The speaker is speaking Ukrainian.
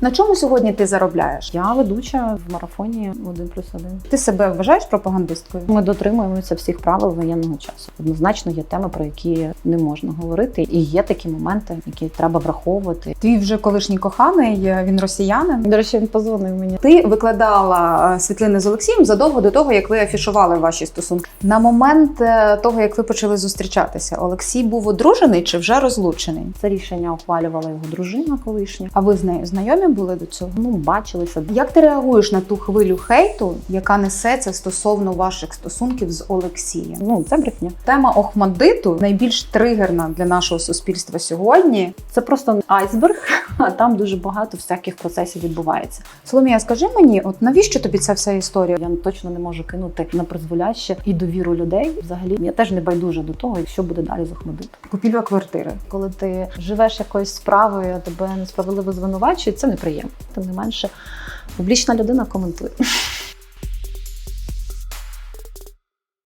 На чому сьогодні ти заробляєш? Я ведуча в марафоні 1 плюс 1. Ти себе вважаєш пропагандисткою? Ми дотримуємося всіх правил воєнного часу. Однозначно є теми, про які не можна говорити, і є такі моменти, які треба враховувати. Твій вже колишній коханий, е, він росіянин. До речі, він позвонив мені. Ти викладала е, світлини з Олексієм задовго до того, як ви афішували ваші стосунки. На момент е, того, як ви почали зустрічатися, Олексій був одружений чи вже розлучений? Це рішення ухвалювала його дружина колишня. А ви з нею знайомі були до цього? Ну, бачилися. Як ти реагуєш на ту хвилю хейту, яка несеться стосовно ваших стосунків з Олексієм? Ну, це брехня. Тема Охмадиту найбільш тригерна для нашого суспільства сьогодні. Це просто айсберг, а там дуже багато всяких процесів відбувається. Соломія, скажи мені, от навіщо тобі ця вся історія? Я точно не можу кинути на призволяще і довіру людей. Взагалі, я теж не байдужа до того, що буде далі з Ахмедитом. Купівля квартири. Коли ти живеш якоюсь справою, а тебе несправедливо звинувачують, це неприємно. Тим не менше, публічна людина коментує.